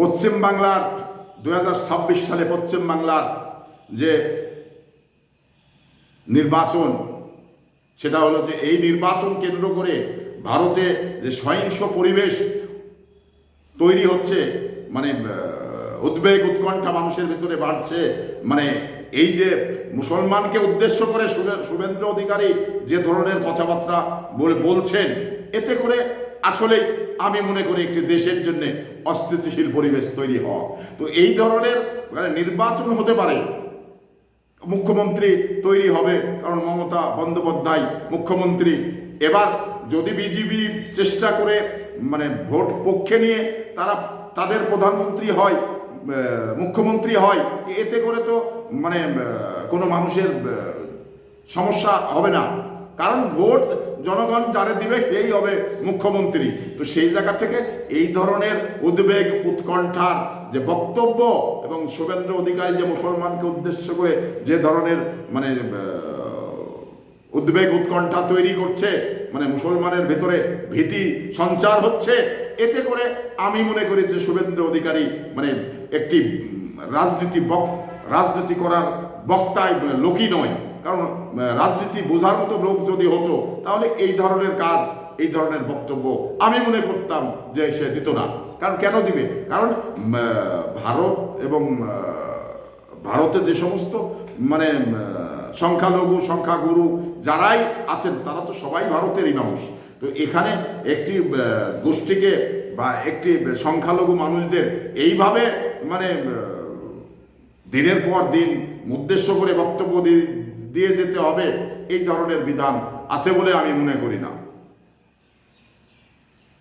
পশ্চিম বাংলার দু ছাব্বিশ সালে পশ্চিম বাংলার যে নির্বাচন, সেটা হলো যে এই নির্বাচন কেন্দ্র করে ভারতে যে সহিংস পরিবেশ তৈরি হচ্ছে মানে উদ্বেগ, উৎকণ্ঠা মানুষের ভিতরে বাড়ছে মানে এই যে মুসলমানকে উদ্দেশ্য করে শুভেন্দ্র অধিকারী যে ধরনের কথাবার্তা বলছেন, এতে করে আসলে আমি মনে করি একটি দেশের জন্য অস্থিতিশীল পরিবেশ তৈরি হওয়া। তো এই ধরনের মানে নির্বাচন হতে পারে। মুখ্যমন্ত্রী তৈরি হবে, কারণ মমতা বন্দ্যোপাধ্যায় মুখ্যমন্ত্রী। এবার যদি বিজেপি চেষ্টা করে মানে ভোট পক্ষে নিয়ে তারা, তাদের প্রধানমন্ত্রী হয় মুখ্যমন্ত্রী হয়, এতে করে তো মানে কোনো মানুষের সমস্যা হবে না। কারণ ভোট জনগণ যারে দিবে সেই হবে মুখ্যমন্ত্রী। তো সেই জায়গা থেকে এই ধরনের উদ্বেগ, উৎকণ্ঠার যে বক্তব্য এবং শুভেন্দ্র অধিকারী যে মুসলমানকে উদ্দেশ্য করে যে ধরনের মানে উদ্বেগ, উৎকণ্ঠা তৈরি করছে মানে মুসলমানের ভেতরে ভীতি সঞ্চার হচ্ছে, এতে করে আমি মনে করি যে শুভেন্দ্র অধিকারী মানে একটি রাজনীতি বক, রাজনীতি করার বক্তায় লোকই নয়। কারণ রাজনীতি বোঝার মতো লোক যদি হতো, তাহলে এই ধরনের কাজ, এই ধরনের বক্তব্য আমি মনে করতাম যে সে দিত না। কারণ কেন দিবে? কারণ ভারত এবং ভারতে যে সমস্ত মানে সংখ্যালঘু, সংখ্যাগুরু যারাই আছেন, তারা তো সবাই ভারতেরই মানুষ। তো এখানে একটি গোষ্ঠীকে বা একটি সংখ্যালঘু মানুষদের এইভাবে মানে দিনের পর দিন, উদ্দেশ্য করে বক্তব্য দিয়ে যেতে হবে এই ধরনের বিধান আছে বলে আমি মনে করি না।